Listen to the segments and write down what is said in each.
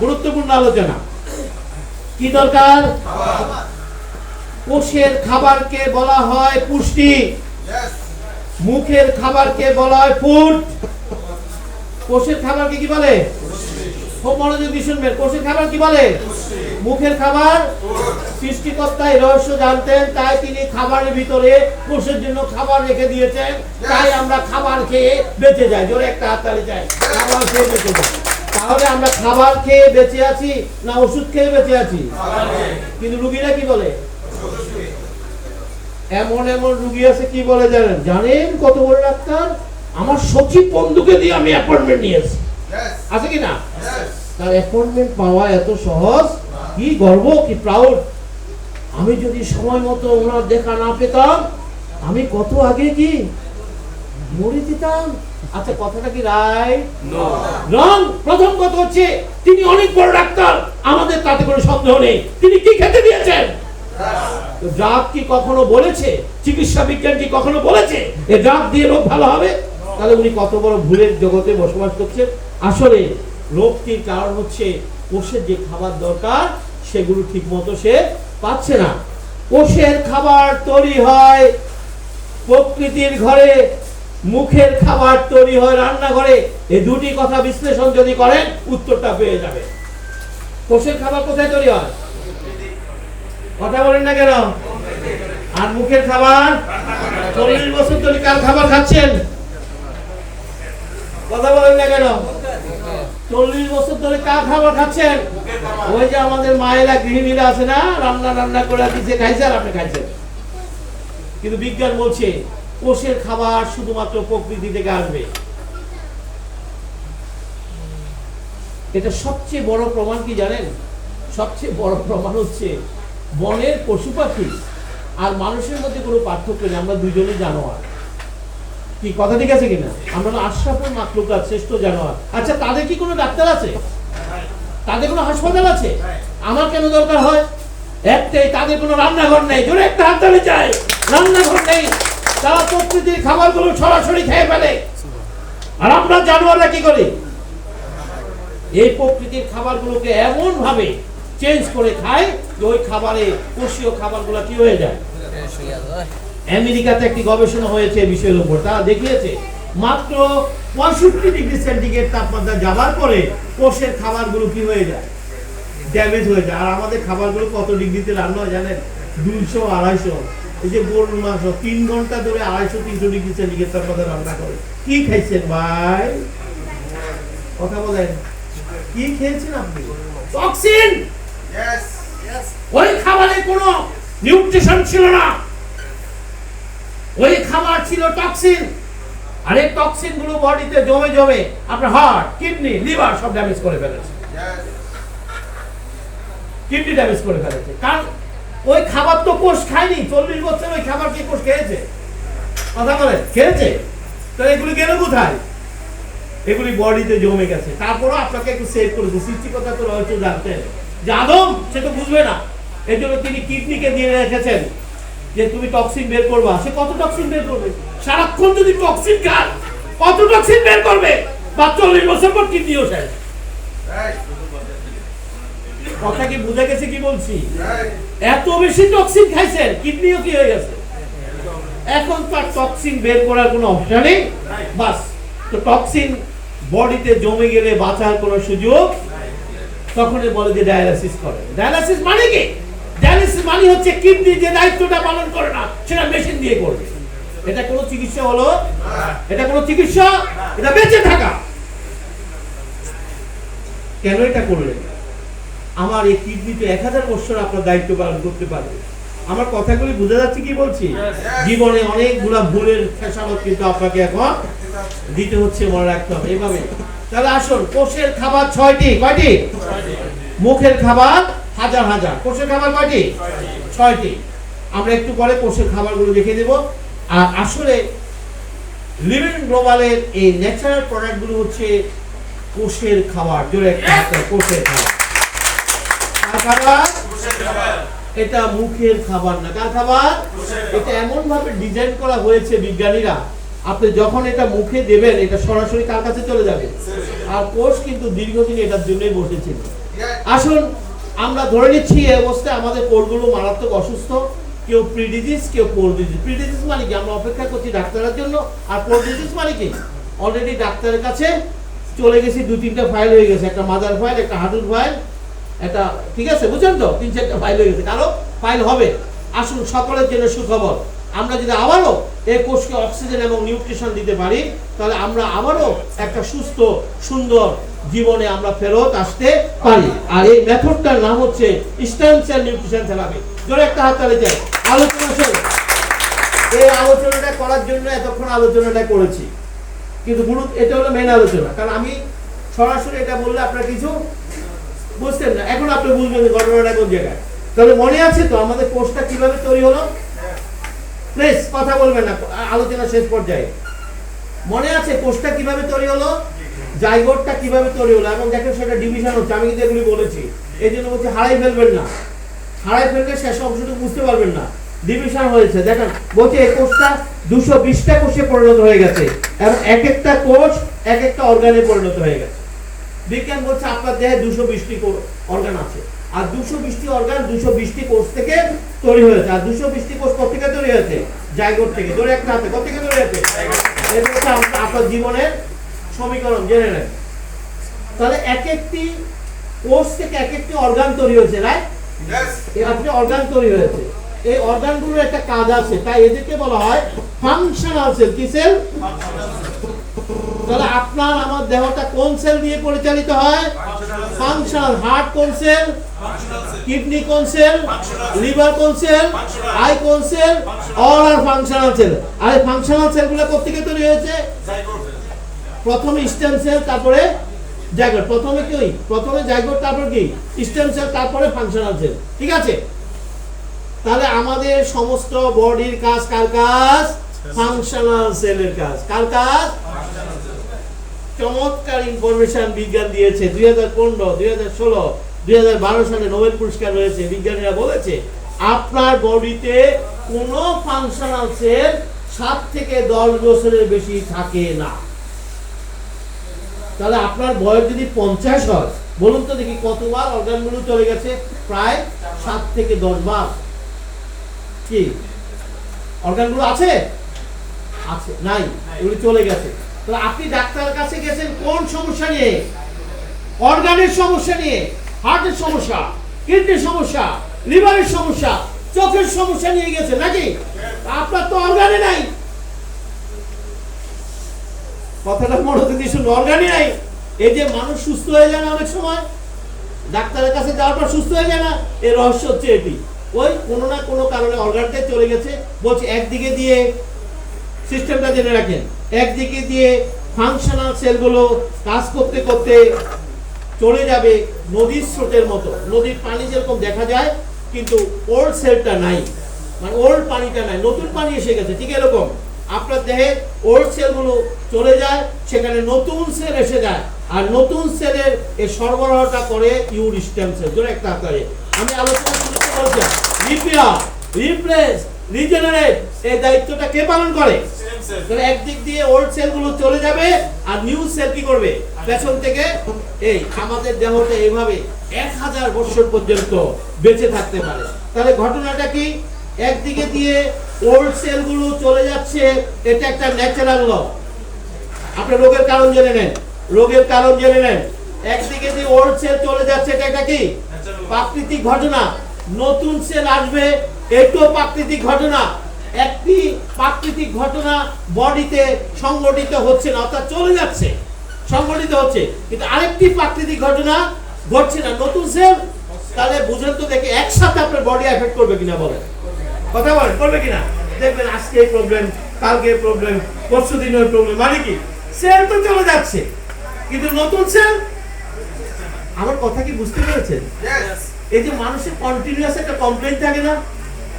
গুরুত্বপূর্ণ আলোচনা। কি দরকার? কোষের খাবারকে বলা হয় পুষ্টি। মুখের খাবারকে বলা হয় ফুড। কোষের খাবারকে কি বলে? খুব মনোযোগ দিয়ে শুনবেন। কোষের খাবার কি বলে? মুখের খাবার। সৃষ্টিকর্তা এই রহস্য জানতেন, তাই তিনি খাবারের ভিতরে কোষের জন্য খাবার রেখে দিয়েছেন। তাই আমরা খাবার খেয়ে বেঁচে যাই। জোরে একটা হাততালি চাই। খাবার খেয়ে বেঁচে যাই। তাহলে আমরা খাবার খেয়ে বেঁচে আছি না ওষুধ খেয়ে বেঁচে আছি? কিন্তু রুগীরা কি বলে? এমন এমন রুগী আছে কি বলে জানেন? জানেন কত বড় ডাক্তার? আমার সচিব বন্ধুকে দিয়ে আমি অ্যাপয়েন্টমেন্ট নিয়েছি। আছে কি না? তার অ্যাপয়েন্টমেন্ট পাওয়া এত সহজ? কি গর্ব, কি প্রাউড আমি যদি সময় মতো ওনার দেখা না পেতাম, আমি কত আগে কি মরে যেতাম? আচ্ছা কথাটা কি রায় রং প্রথম কথা হচ্ছে তিনি অনেক বড় ডাক্তার। আমাদের তাতে কোনো সন্দেহ নেই। তিনি কি খেতে দিয়েছেন? ড্রাগ কি কখনো বলেছে? চিকিৎসা বিজ্ঞান কি কখনো বলেছে? এ ড্রাগ দিয়ে রোগ ভালো হবে? তাহলে উনি কত বড় ভুলের জগতে বসবাস করছেন। আসলে রোগটির কারণ হচ্ছে কোষের যে খাবার দরকার সেগুলো ঠিক মতো সে পাচ্ছে না। কোষের খাবার তৈরি হয় প্রকৃতির ঘরে। মুখের খাবার তৈরি হয় রান্নাঘরে। এই দুটি কথা বিশ্লেষণ যদি করেন, উত্তরটা পেয়ে যাবে। কোষের খাবার কোথায় তৈরি হয়? কথা বলেন না কেন? আর মুখের খাবার? চল্লিশ বছর ধরে কার খাবার খাচ্ছেন? কথা বলেন না কেন? চল্লিশ বছর ধরে কার খাবার খাচ্ছেন? ওই যে আমাদের মায়েরা, গৃহিণীরা আছে না রান্না রান্না করে দিচ্ছে খাইছে আর আপনি খাইছেন। কিন্তু বিজ্ঞান বলছে কোষের খাবার শুধুমাত্র প্রকৃতি থেকে আসবে এটা সবচেয়ে বড় প্রমাণ কি জানেন? সবচেয়ে বড় প্রমাণ হচ্ছে বনের পশু পাখি আর মানুষের মধ্যে কোনো পার্থক্য নেই, আমরা দুজনেই জানোয়ার। কি কথা ঠিক আছে কিনা? আমরা আশরাফুল মাকলুকাত শ্রেষ্ঠ জানোয়ার। আচ্ছা তাদের কি কোনো ডাক্তার আছে? তাদের কোনো হাসপাতাল আছে? আমার কেন দরকার হয়? একটাই, তাদের কোনো রান্নাঘর নেই। জোরে একটা হাত চাই। রান্নাঘর নেই। তারা প্রকৃতির খাবারগুলো সরাসরি খেয়ে ফেলে। আর আমরা জানোয়াররা কি করি? এই প্রকৃতির খাবারগুলোকে এমন ভাবে চেঞ্জ করে খায় যে ওই খাবারে কোষীয় খাবারগুলো কি হয়ে যায়? আমেরিকাতে একটি গবেষণা হয়েছে বিষয়ের উপর। তারা দেখিয়েছে, মাত্র পঁয়ষট্টি ডিগ্রি সেন্টিগ্রেড তাপমাত্রা যাবার পরে কোষের খাবারগুলো কি হয়ে যায়? ড্যামেজ হয়ে যায়। আর আমাদের খাবারগুলো কত ডিগ্রিতে রান্না হয় জানেন? দুইশো, আড়াইশো। এই যে গরুর মাংস তিন ঘণ্টা ধরে আড়াইশো তিনশো ডিগ্রি সেন্টিগ্রেড তাপমাত্রা রান্না করে। কি খাইছেন ভাই? কথা বলেন। কি খেয়েছেন আপনি? টক্সিন! ওই খাবারে কোনো নিউট্রিশন ছিল না। ওই খাবার ছিল টক্সিন। আর এই টক্সিনগুলো বডিতে জমে জমে আপনার হার্ট কিডনি লিভার সব ড্যামেজ করে ফেলেছে। কিডনি ড্যামেজ করে ফেলেছে। কারণ ওই খাবার তো কোষ খায়নি চল্লিশ বছর ওই খাবার কি কোষ খেয়েছে? কথা বলে? খেয়েছে? তো এগুলি গেল কোথায়? এগুলি বডিতে জমে গেছে। তারপরও আপনাকে একটু সেভ করেছে সৃষ্টিকর্তা তো রয়েছে জানতেন। যে আদম সে তো বুঝবে না। এই জন্য তিনি কিডনিকে দিয়ে রেখেছেন যে তুমি টক্সিন বের করবা। সে কত টক্সিন বের করবে? সারাক্ষণ যদি টক্সিন খান কত টক্সিন বের করবে? বা চল্লিশ বছর পর কিডনিও শেষ। কথা কি বুঝে গেছে কি বলছি? এত বেশি টক্সিন খাইছেন, কিডনিও কি হয়ে গেছে? এখন তো আর টক্সিন বের করার কোনো অপশনই বাস, তো টক্সিন বডিতে জমে গেলে বাঁচার কোনো সুযোগ তখনই বলে যে ডায়ালিসিস করে। ডায়ালিসিস মানে কি? ডায়ালিসিস মানে হচ্ছে কিডনি যে দায়িত্বটা পালন করে না, সেটা মেশিন দিয়ে করবে। এটা কোনো চিকিৎসা হলো? এটা কোনো চিকিৎসা? এটা বেঁচে থাকা। কেন এটা করলেন? আমার এই কিডনিতে এক হাজার বছর আপনার দায়িত্ব পালন করতে পারবে আমার কথাগুলি বোঝা যাচ্ছে কি বলছি? জীবনে অনেকগুলা ভুলের খেসারত কিন্তু আপনাকে এখন দিতে হচ্ছে মনে রাখতে হবে। এভাবে। তাহলে আসুন কোষের খাবার ছয়টি কয়টি? মুখের খাবার হাজার হাজার। কোষের খাবার কয়টি? ছয়টি। আমরা একটু পরে কোষের খাবারগুলো দেখে দেব। আর আসলে লিভিং গ্লোবালের এই ন্যাচারাল প্রোডাক্টগুলো হচ্ছে কোষের খাবার। জোরে একটা কোষের খাবার। খাবার? এটা মুখের খাবার না। কার খাবার? এটা এমন ভাবে ডিজাইন করা হয়েছে বিজ্ঞানীরা। আপনি যখন এটা মুখে দেবেন, এটা সরাসরি কার কাছে চলে যাবে? আর কোষ কিন্তু দীর্ঘদিন এটার জন্যই বসেছিল আসুন, আমরা ধরে নিচ্ছি এই অবস্থায় আমাদের কোষগুলো মারাত্মক অসুস্থ। কেউ প্রিডিজিস কেউ পোল ডিজিজ মানে কি? আমরা অপেক্ষা করছি ডাক্তারের জন্য। আর পোল মানে কি? অলরেডি ডাক্তারের কাছে চলে গেছি দু তিনটা ফাইল হয়ে গেছে। একটা মাদার ফাইল একটা হাঁটুর ফাইল একটা ঠিক আছে, বুঝছেন তো? তিন চারটা ফাইল হয়ে গেছে। কারও ফাইল হবে। আসুন সকলের জন্য সুখবর। আমরা যদি আবারও এই কোষকে অক্সিজেন এবং নিউট্রিশন দিতে পারি, তাহলে আমরা আবারও একটা সুস্থ, সুন্দর জীবনে আমরা ফেরত আসতে পারি। আর এই মেথডটার নাম হচ্ছে স্টেম সেল নিউট্রিশন থেরাপি জোরে একটা হাত তালে চাই আলোচনা শুরু এই আলোচনাটা করার জন্য এতক্ষণ আলোচনাটা করেছি। কিন্তু গুরু এটা হলো মেন আলোচনা। কারণ আমি সরাসরি এটা বললে আপনার কিছু বুঝতেন না? এখন আপনি বুঝবেন ঘটনাটা কোন জায়গায়। তাহলে মনে আছে তো আমাদের কোর্সটা কীভাবে তৈরি হলো? প্লিজ, কথা বলবেন না, আলোচনা শেষ পর্যায়ে। মনে আছে কোর্সটা কীভাবে তৈরি হলো? জাইগোটটা কীভাবে তৈরি হলো? এবং দেখেন সেটা ডিভিশন হচ্ছে, আমি কিন্তু এগুলি বলেছি। এই জন্য বলছি হারাই ফেলবেন না। হারাই ফেললে শেষ অংশটুকু বুঝতে পারবেন না। ডিভিশন হয়েছে। দেখেন, বলছে এই কোর্সটা দুশো বিশটা কোষে পরিণত হয়ে গেছে। এবং এক একটা কোষ এক একটা অর্গানে পরিণত হয়ে গেছে। বিজ্ঞান বলছে আপনার দেহে দুশো বিশটি অর্গান আছে। আর দুশো বিশটি অর্গান দুশো বিশটি কোষ থেকে তৈরি হয়েছে। আর দুশো বিশটি কোষ কোথা থেকে তৈরি হয়েছে? জায়গোট থেকে। ধরে একটা হাতে কোথা থেকে তৈরি হয়েছে? এটা হচ্ছে আপনার জীবনের সমীকরণ জেনে নেন। তাহলে এক একটি কোষ থেকে এক একটি অর্গান তৈরি হয়েছে রাইট এই আপনি অর্গান তৈরি হয়েছে। এই অর্গানগুলোর একটা কাজ আছে। তাই এদেরকে বলা হয় ফাংশনাল সেল কি সেল তাহলে আপনার আমার দেহটা কোন সেল দিয়ে পরিচালিত হয়? হার্ট কোন সেল? কিডনি কোন সেল? লিভার কোন সেল? আই কোন cell? All are functional cell R functional সেলগুলো কোথেকে তৈরি হয়েছে? প্রথমে স্টেম সেল তারপরে জাইগোট প্রথমে কি প্রথমে জাইগোট তারপর কি? স্টেম সেল তারপরে ফাংশনাল সেল ঠিক আছে? তাহলে আমাদের সমস্ত বডির কাজ কার কাজ? ফাংশনাল সেলের কাজ। কার কাজ? চমৎকার ইনফরমেশন বিজ্ঞান দিয়েছে। দুই হাজার পনেরো, দুই হাজার ষোলো, দুই হাজার বারো সালে নোবেল পুরস্কার রয়েছে। বিজ্ঞানীরা বলেছে, আপনার বডিতে কোনো ফাংশনাল সেল সাত থেকে দশ বছরের বেশি থাকে না। তাহলে আপনার বয়স যদি পঞ্চাশ হয়, বলুন তো দেখি কতবার অর্গানগুলো চলে গেছে? প্রায় সাত থেকে দশ বার। কি? অর্গানগুলো আছে? আছে, নাই চলে গেছে। আপনি কাছে গেছেন, কোন সমস্যা নিয়ে? অর্গানের সমস্যা নিয়ে হার্টের সমস্যা কিডনির সমস্যা লিভারের সমস্যা, চোখের সমস্যা নিয়ে গেছে নাকি? আপনার তো অর্গানে নাই। কথাটা দিয়ে শুনুন অর্গানই নাই। এই যে মানুষ সুস্থ হয়ে যায় না অনেক সময়, ডাক্তারের কাছে যাওয়ার পর সুস্থ হয়ে যায় না, এর রহস্য হচ্ছে এটি। ওই কোনো না কোনো কারণে অর্গানটাই চলে গেছে, বলছে একদিকে দিয়ে সিস্টেমটা জেনে রাখেন। একদিকে দিয়ে ফাংশনাল সেলগুলো কাজ করতে করতে চলে যাবে নদীর স্রোতের মতো। নদীর পানি যেরকম দেখা যায়, কিন্তু ওল্ড সেলটা নাই। মানে ওল্ড পানিটা নাই, নতুন পানি এসে গেছে, ঠিক এরকম। আপনার দেহে ওল্ড সেলগুলো চলে যায়, সেখানে নতুন সেল এসে যায়, আর নতুন সেলের এই সরবরাহটা করে ইউর স্টেম সেল জোরে একটা আকারে। আমি আলোচনা বলছিলাম রিপেয়ার রিপ্লেস রিজেনারেট এই দায়িত্বটা কে পালন করে? তাহলে একদিক দিয়ে ওল্ড সেলগুলো চলে যাবে আর নিউ সেল কি করবে? পেছন থেকে এই আমাদের দেহটা এইভাবে এক হাজার বছর পর্যন্ত বেঁচে থাকতে পারে। তাহলে ঘটনাটা কি? একদিকে দিয়ে ওল্ড সেলগুলো চলে যাচ্ছে এটা একটা ন্যাচারাল ল আপনি রোগের কারণ জেনে নেন। রোগের কারণ জেনে নেন। একদিকে দিয়ে ওল্ড সেল চলে যাচ্ছে এটা একটা কি? প্রাকৃতিক ঘটনা। নতুন সেল আসবে এটাও প্রাকৃতিক ঘটনা। একটি প্রাকৃতিক ঘটনা বডিতে সংগঠিত হচ্ছে না অর্থাৎ চলে যাচ্ছে। সংগঠিত হচ্ছে। কিন্তু আরেকটি প্রাকৃতিক ঘটনা ঘটছে না। নতুন সেল? তাহলে বুঝেন তো দেখে একসাথে আপনার বডি এফেক্ট করবে কিনা বলেন। কথা বলেন করবে কিনা? দেখবেন আজকে এই প্রবলেম কালকে প্রবলেম পরশু দিন ওই প্রবলেম মানে কি? সেল তো চলে যাচ্ছে। কিন্তু নতুন সেল? আমার কথা কি বুঝতে পেরেছেন? এই যে মানুষের কন্টিনিউয়াস একটা কমপ্লেন থাকে না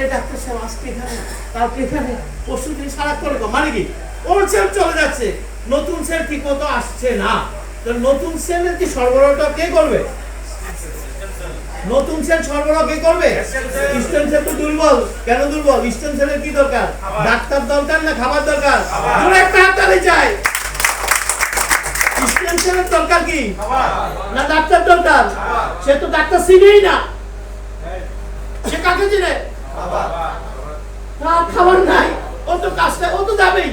এই ডাক্তার সাহেব আজকে এখানে কালকে এখানে পরশু দিন সারাক্ষণ এরকম। মানে কি? ওর সেল চলে যাচ্ছে? নতুন সেল ঠিক মতো আসছে না। তো নতুন সেলের কি সরবরাহটা কে করবে? নতুন সেল সরবরাহ কে করবে? স্টেম সেল তো দুর্বল। কেন দুর্বল? স্টেম সেলের কি দরকার? ডাক্তার দরকার না খাবার দরকার? জোরে একটা হাততালি চাই। সেলের দরকার কি? না ডাক্তার দরকার? সে তো ডাক্তার চিনেই না। সে কাকে চিনে খাবার নাই। ও তো কাজটা ও তো যাবেই।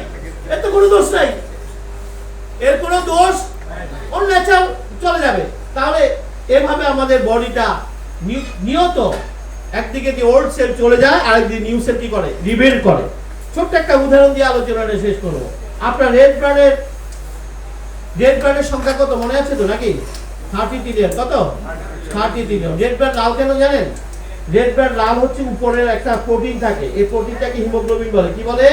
এর কোনো দোষ নাই। এর কোনো দোষ? ন্যাচারাল চলে যাবে। তাহলে এভাবে আমাদের বডিটা নিয়ত। একদিকে যে ওল্ড সেল চলে যায়, আরেকদিকে নিউ সেল কি করে? রিবিল্ড করে। ছোট্ট একটা উদাহরণ দিয়ে আলোচনাটা শেষ করব। আপনার রেড ব্লাডের রেড ব্লাডের সংখ্যা কত? মনে আছে তো নাকি? থার্টি ট্রিলিয়ন কত? থার্টি ট্রিলিয়ন রেড ব্লাড লাল কেন জানেন? রেড ব্লাড লাল হচ্ছে উপরের একটা প্রোটিন থাকে। এই প্রোটিনটাকে হিমোগ্লোবিন বলে। কি বলে?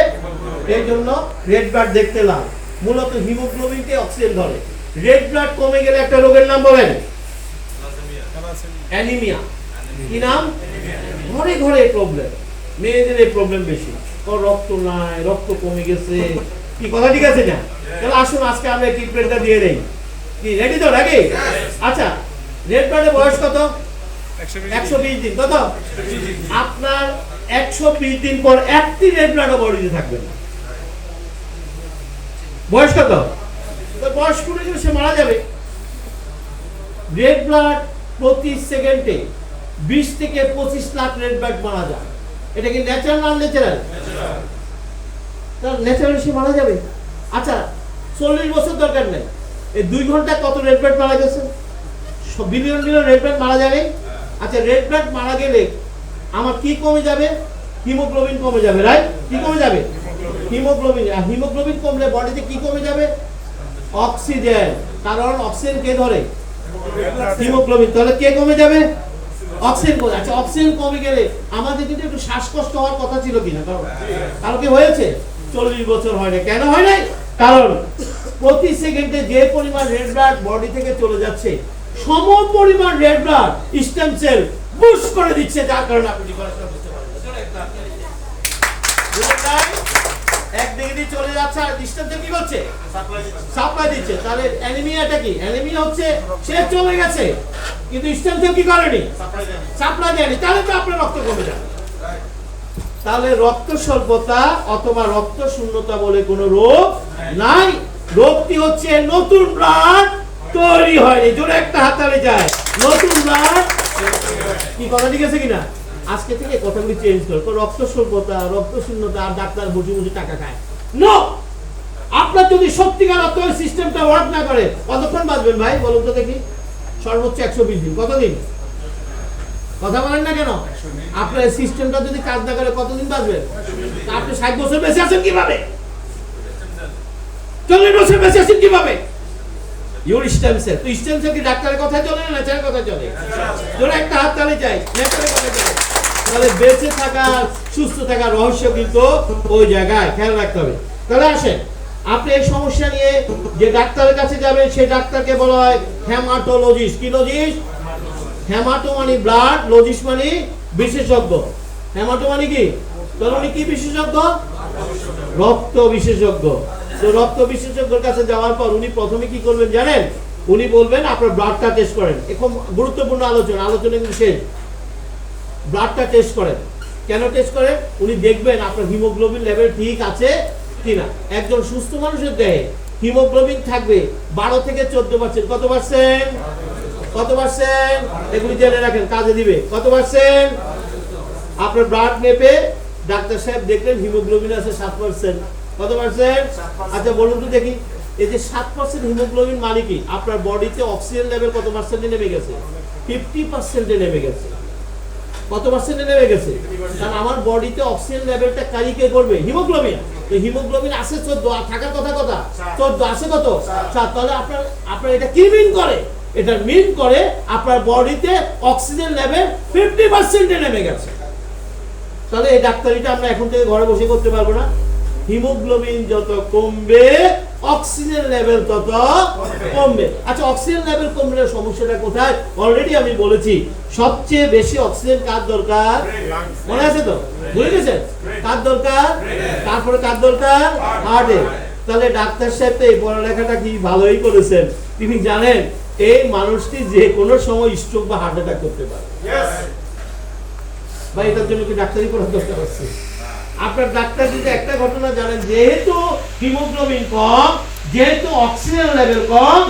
এই জন্য রেড ব্লাড দেখতে লাল। মূলত হিমোগ্লোবিনকে অক্সিজেন ধরে। রেড ব্লাড কমে গেলে একটা রোগের নাম বলেন? অ্যানিমিয়া কি নাম? ঘরে ঘরে প্রবলেম মেয়েদের এই প্রবলেম বেশি। ওর রক্ত নাই রক্ত কমে গেছে। কি কথা ঠিক আছে না? তাহলে আসুন আজকে আমরা ট্রিটমেন্টটা দিয়ে দেই। কি রেডি তো নাকি? আচ্ছা রেড ব্লাডের বয়স কত? দিন আপনার একশো বিশ দিন পর একটি রেড ব্লাডও বডিতে থাকবে না। বয়স কত? বয়স করে সে মারা যাবে, রেড ব্লাড প্রতি সেকেন্ডে বিশ থেকে পঁচিশ লাখ রেড ব্লাড মারা যায়। এটা কি ন্যাচারাল না ন্যাচারাল ন্যাচারাল সে মারা যাবে। আচ্ছা চল্লিশ বছর দরকার নেই। এই দুই ঘন্টায় কত রেড ব্লাড মারা গেছে? বিলিয়ন বিলিয়ন রেড ব্লাড মারা যাবে? আচ্ছা রেড ব্লাড মারা গেলে আমার কি কমে যাবে? হিমোগ্লোবিন কমে যাবে রাইট কি কমে যাবে? হিমোগ্লোবিন হিমোগ্লোবিন কমলে বডিতে কি কমে যাবে? অক্সিজেন। কারণ অক্সিজেন কে ধরে? হিমোগ্লোবিন। তাহলে কে কমে যাবে? অক্সিজেন কমে আচ্ছা অক্সিজেন কমে গেলে আমাদের কিন্তু একটু শ্বাসকষ্ট হওয়ার কথা ছিল কিনা? কারণ কারও কি হয়েছে? চল্লিশ বছর হয় না কেন হয় নাই? কারণ প্রতি সেকেন্ডে যে পরিমাণ রেড ব্লাড বডি থেকে চলে যাচ্ছে সম পরিমাণ red blood stem cell push করে দিচ্ছে যার কারণে আপনি ডিফারেন্সটা বুঝতে পারবেন একদিকে দিয়ে চলে যাচ্ছে আর স্টেম কি করছে? সাপ্লাই দিচ্ছে। তাহলে অ্যানিমিয়াটা কি? অ্যানিমিয়া হচ্ছে সে চলে গেছে কিন্তু স্টেম কি করেনি? সাপ্লাই দেয়নি। তাহলে তো আপনার রক্ত কমে যাবে। তাহলে রক্ত স্বল্পতা অথবা রক্ত শূন্যতা বলে কোনো রোগ নাই। রোগটি হচ্ছে নতুন ব্লাড তৈরি হয়নি। জোরে একটা হাতালে যায়। নতুন ব্লাড কি কথা ঠিক আছে কিনা? আজকে থেকে কথাগুলি চেঞ্জ করো। তো রক্ত স্বল্পতা, রক্ত শূন্যতা, আর ডাক্তার বসে বসে টাকা খায়। নো আপনার যদি সত্যিকার অর্থ সিস্টেমটা ওয়ার্ক না করে, কতক্ষণ বাঁচবেন ভাই? বলুন তো দেখি। সর্বোচ্চ একশো বিশ দিন। কতদিন? কথা বলেন না কেন? আপনার সিস্টেমটা যদি কাজ না করে, কতদিন বাঁচবেন? আপনি ষাট বছর বেঁচে আছেন কীভাবে? চল্লিশ বছর বেঁচে আছেন কীভাবে? Your stem cell stem cell কি ডাক্তারের কথা চলে না ন্যাচারের কথা চলে? একটা হাত তালে চাই ন্যাচারের কথা চলে। তাহলে বেঁচে থাকা, সুস্থ রহস্য কিন্তু ওই জায়গায় খেয়াল রাখতে হবে। তাহলে আসেন, আপনি এই সমস্যা নিয়ে যে ডাক্তারের কাছে যাবেন, সেই ডাক্তারকে বলা হয় হেমাটোলজিস্ট। কি লজিস্ট? হেমাটো মানে ব্লাড লজিস মানে বিশেষজ্ঞ। হেমাটো মানে কি? তাহলে উনি কি বিশেষজ্ঞ? রক্ত বিশেষজ্ঞ। রক্ত বিশেষজ্ঞের কাছে যাওয়ার পর উনি প্রথমে কি করবেন জানেন? উনি বলবেন, আপনার ব্লাডটা টেস্ট করেন। এরকম গুরুত্বপূর্ণ আলোচনা আলোচনা কিন্তু শেষ। ব্লাডটা টেস্ট করেন। কেন টেস্ট করেন? উনি দেখবেন আপনার হিমোগ্লোবিন লেভেল ঠিক আছে কিনা। একজন সুস্থ মানুষের দেহে হিমোগ্লোবিন থাকবে বারো থেকে চোদ্দ পার্সেন্ট কত পার্সেন্ট কত পার্সেন্ট এগুলি জেনে রাখেন, কাজে দিবে। কত পার্সেন্ট আপনার ব্লাড মেপে ডাক্তার সাহেব দেখলেন হিমোগ্লোবিন আছে সাত পার্সেন্ট কত পার্সেন্ট আচ্ছা বলুন তো দেখি। এই যে সাত পার্সেন্ট হিমোগ্লোবিন মানে কি? আপনার বডিতে অক্সিজেন লেভেল কত পার্সেন্টে নেমে গেছে? ফিফটি পার্সেন্টে নেমে গেছে। কত পার্সেন্টে নেমে গেছে? কারণ আমার বডিতে অক্সিজেন লেভেলটা কারি কে করবে? হিমোগ্লোবিন তো হিমোগ্লোবিন আছে চোদ্দ, আর থাকার কথা কথা চোদ্দ আছে কত? সাত। তাহলে আপনার আপনার এটা কি মিন করে? এটা মিন করে আপনার বডিতে অক্সিজেন লেভেল ফিফটি পার্সেন্টে নেমে গেছে। তাহলে এই ডাক্তারিটা আমরা এখন থেকে ঘরে বসে করতে পারব না। হিমোগ্লোবিন যত কমবে অক্সিজেন লেভেল তত কমবে। আচ্ছা অক্সিজেন লেভেল কমলে সমস্যাটা কোথায়? অলরেডি আমি বলেছি সবচেয়ে বেশি অক্সিজেন কার দরকার? মনে আছে তো? বুঝে গেছেন? কার দরকার? তারপরে কার দরকার? হার্টে তাহলে ডাক্তার সাহেব তো এই পড়ালেখাটা কি ভালোই করেছেন। তিনি জানেন এই মানুষটি যে কোনো সময় স্ট্রোক বা হার্ট অ্যাটাক করতে পারে। বা এটার জন্য কি ডাক্তারি পড়ার দরকার আছে আপনার ডাক্তার যদি একটা ঘটনা জানেন, যেহেতু হিমোগ্লোবিন কম, যেহেতু অক্সিজেন লেভেল কম,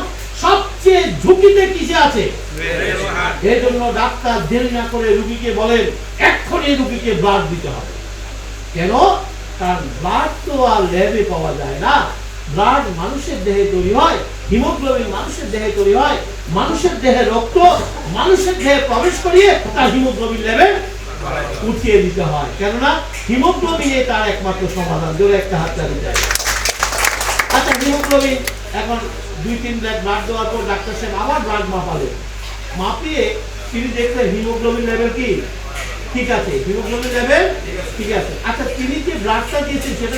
সবচেয়ে ঝুঁকিতে কিসে আছে? এই জন্য ডাক্তার দেরি না করে রুগীকে বলেন, এক্ষুনি রুগীকে ব্লাড দিতে হবে। কেন? কারণ ব্লাড তো আর ল্যাবে পাওয়া যায় না। ব্লাড মানুষের দেহে তৈরি হয়, হিমোগ্লোবিন মানুষের দেহে তৈরি হয়। মানুষের দেহে রক্ত, মানুষের দেহে প্রবেশ করিয়ে তার হিমোগ্লোবিন লেভেল উঠিয়ে দিতে হয়। কেননা হিমোগ্লোবিনে তার একমাত্র সমাধান। জোরে একটা হাত চালু যায় আচ্ছা হিমোগ্লোবিন, এখন দুই, তিন ব্লাড ব্লাড দেওয়ার পর ডাক্তার সাহেব আবার ব্লাড মাপালে। মাপিয়ে তিনি দেখলেন হিমোগ্লোবিন লেভেল কি? ঠিক আছে, হিমোগ্লোবিন লেভেল ঠিক আছে। আচ্ছা তিনি যে ব্লাডটা দিয়েছেন সেটা